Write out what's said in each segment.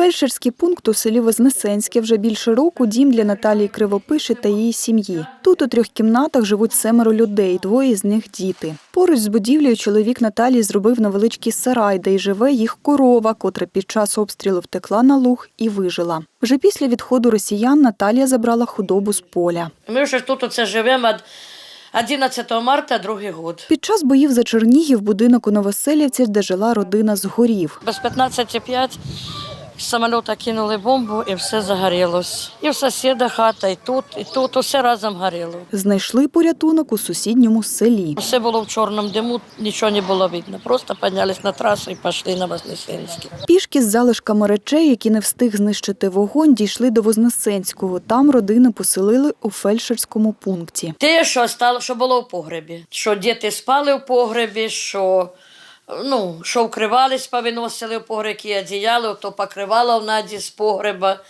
Фельдшерський пункт у селі Вознесенське вже більше року дім для Наталії Кривопиші та її сім'ї. Тут у трьох кімнатах живуть семеро людей, двоє з них діти. Поруч з будівлею чоловік Наталії зробив невеличкий сарай, де й живе їх корова, котра під час обстрілу втекла на луг і вижила. Вже після відходу росіян Наталія забрала худобу з поля. Ми вже тут оце живемо 11 марта, другий год. Під час боїв за Чернігів будинок у Новоселівці, де жила родина, згорів. Без 15,5 з самоліта кинули бомбу і все загорілось. І в сусіда хата, і тут, і тут, усе разом горіло. Знайшли порятунок у сусідньому селі. Все було в чорному диму, нічого не було видно. Просто піднялись на трасу і пішли на Вознесенський. Пішки з залишками речей, які не встиг знищити вогонь, дійшли до Вознесенського. Там родини поселили у фельдшерському пункті. Те, що стало, що було в погребі. Що діти спали в погребі, що, ну, що вкривались, повиносили в погреб, які одіяли, то покривало в наді з погреба,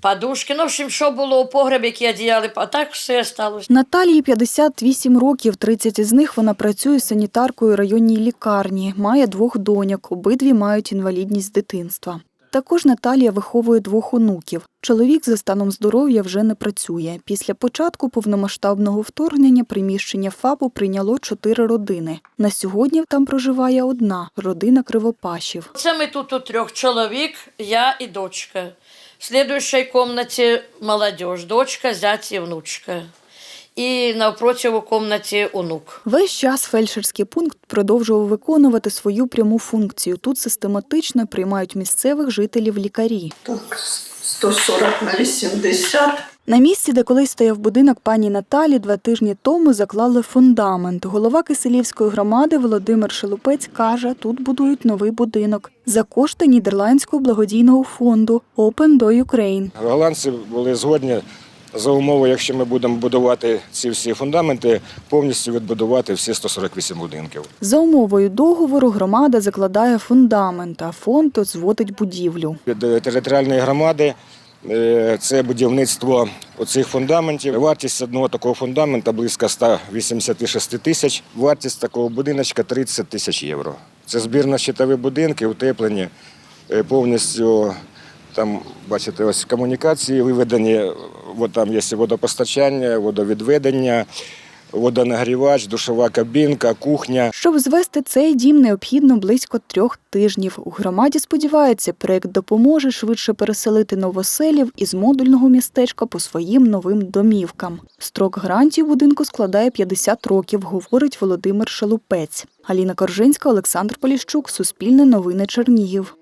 подушки. Ну, в общем, що було у погребі, які одіяли, а так все сталося. Наталії 58 років, 30 із них вона працює санітаркою у районній лікарні, має двох доньок, обидві мають інвалідність з дитинства. Також Наталія виховує двох онуків. Чоловік за станом здоров'я вже не працює. Після початку повномасштабного вторгнення приміщення ФАПу прийняло чотири родини. На сьогодні там проживає одна родина Кривопашів. Це ми тут у трьох чоловік, я і дочка. В слідуючій кімнаті молодь, дочка, зять і внучка. І навпроти у кімнаті онук. Весь час фельдшерський пункт продовжував виконувати свою пряму функцію. Тут систематично приймають місцевих жителів лікарі. Так, 140 на 80. На місці, де колись стояв будинок пані Наталі, два тижні тому заклали фундамент. Голова Киселівської громади Володимир Шелупець каже, тут будують новий будинок за кошти Нідерландського благодійного фонду Open Door Ukraine. Голландці були згодні за умови, якщо ми будемо будувати ці всі фундаменти, повністю відбудувати всі 148 будинків. За умовою договору громада закладає фундамент, а фонд зводить будівлю. Від е, територіальної громади е, це будівництво оцих фундаментів. Вартість одного такого фундамента близько 186 тисяч. Вартість такого будиночка 30 тисяч євро. Це збірно-щитові будинки, утеплені е, повністю. Там, бачите, ось комунікації виведені, от там є водопостачання, водовідведення, водонагрівач, душова кабінка, кухня. Щоб звести цей дім, необхідно близько трьох тижнів. У громаді сподіваються, проект допоможе швидше переселити новоселів із модульного містечка по своїм новим домівкам. Строк гарантії будинку складає 50 років, говорить Володимир Шелупець. Аліна Коржинська, Олександр Поліщук, Суспільне новини Чернігів.